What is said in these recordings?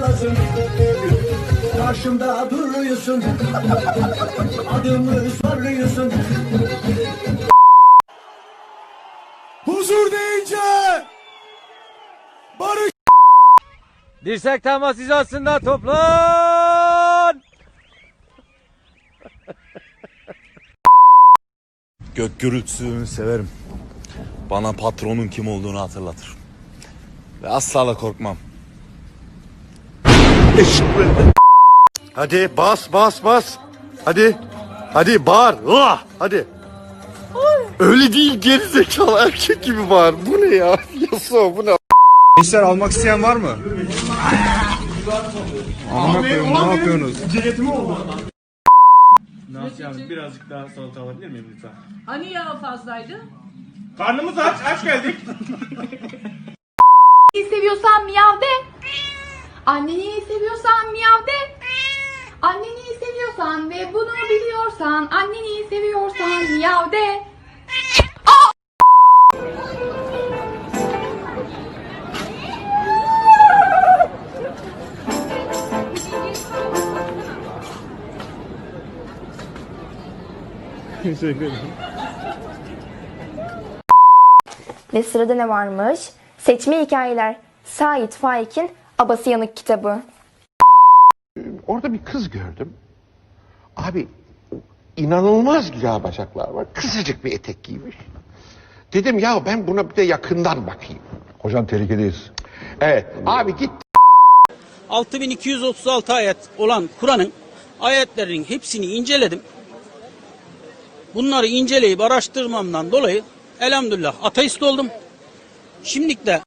lazım Karşımda duruyorsun Adımı soruyorsun Huzur deyince barış Dirsek temas hizasında toplan. Gök gürültüsünü severim. Bana patronun kim olduğunu hatırlatır. Ve asla da korkmam. Hadi bas bas bas. Hadi. Hadi bağır. Ah! Hadi. Öyle değil geri zekalı erkek gibi bağır. Bu ne ya? Yaso bu ne? Gençler almak isteyen var mı? Amına koyayım ne yapıyorsunuz? Nasıl yani birazcık daha salata alabilir miyim lütfen? Hani yağ fazlaydı? Karnımız aç, aç geldik. Seviyorsan miyav de. Anneni seviyorsan miyav de. Anneni seviyorsan ve bunu biliyorsan, anneni seviyorsan miyav de. Ve sırada ne varmış? Seçme hikayeler. Sait Faik'in Abası Yanık kitabı. Orada bir kız gördüm. Abi inanılmaz güzel bacaklar var. Kısacık bir etek giymiş. Dedim ya ben buna bir de yakından bakayım. Hocam tehlikedeyiz. Evet. Abi git 6236 ayet olan Kur'an'ın ayetlerinin hepsini inceledim. Bunları inceleyip araştırmamdan dolayı elhamdülillah ateist oldum. Şimdilik de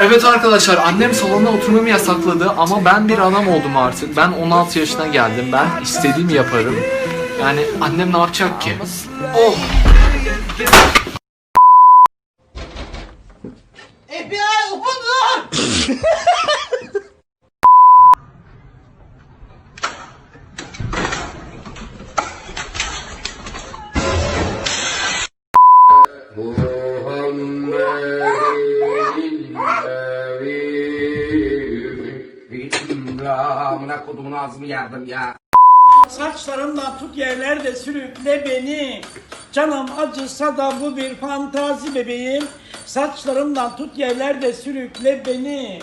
Evet arkadaşlar annem salona oturmamı yasakladı ama ben bir adam oldum artık. Ben 16 yaşına geldim. Ben istediğimi yaparım. Yani annem ne yapacak ki? Oh! Amına kodumun ağzımı yardım ya Saçlarımdan tut yerlerde sürükle beni. Canım acısa da bu bir fantazi bebeğim. Saçlarımdan tut yerlerde sürükle beni.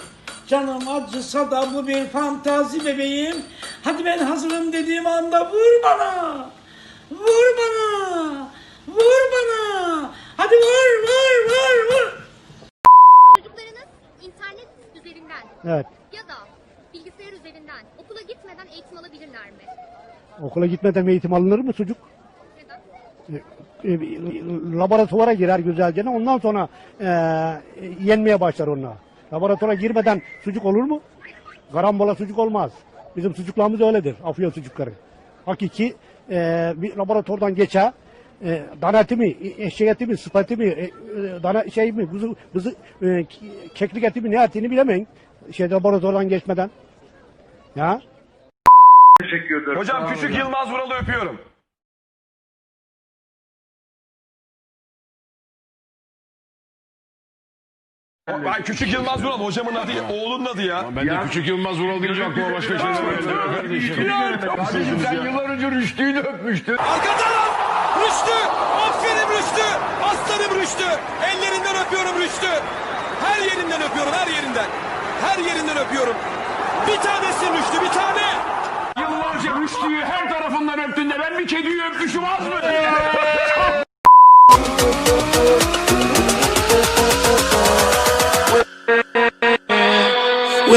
Canım acısa da bu bir fantazi bebeğim. Hadi ben hazırım dediğim anda vur bana. Vur bana. Vur bana. Hadi vur vur vur vur. Çocuklarınız internet üzerinden Evet. ya da bilgisayar üzerinden okula gitmeden eğitim alabilirler mi? Okula gitmeden eğitim alınır mı çocuk? Neden? E, laboratuvara girer güzelce ondan sonra e, yenmeye başlar onunla. Laboratuvara girmeden sucuk olur mu? Karambola sucuk olmaz. Bizim sucuklarımız öyledir. Afyon sucukları. Hakiki e, bir laboratuvardan geçer. E, dana eti mi, eşek eti mi, sıpa eti mi, e, e, dana şey mi, kuzu, kuzu, e, keklik eti mi ne ettiğini bilemeyin. Şey laboratuvardan geçmeden. Ya. Hocam küçük Yılmaz Vural'ı öpüyorum. Ay küçük Yılmaz Vural hocamın adı oğlunun adı ya. Ben de küçük Yılmaz Vural deyince aklıma başka şeyler geldi kardeşim. Kardeşim sen yıllar önce Rüştü'yü de öpmüştün. Arka taraf! Rüştü! Aferin Rüştü! Aslanım Rüştü! Ellerinden öpüyorum Rüştü! Her yerinden öpüyorum, her yerinden. Her yerinden öpüyorum. Bir tanesin Rüştü, bir tane! Yıllarca Rüştü'yü her tarafından öptün de ben bir kediyi öpmüşüm az mı?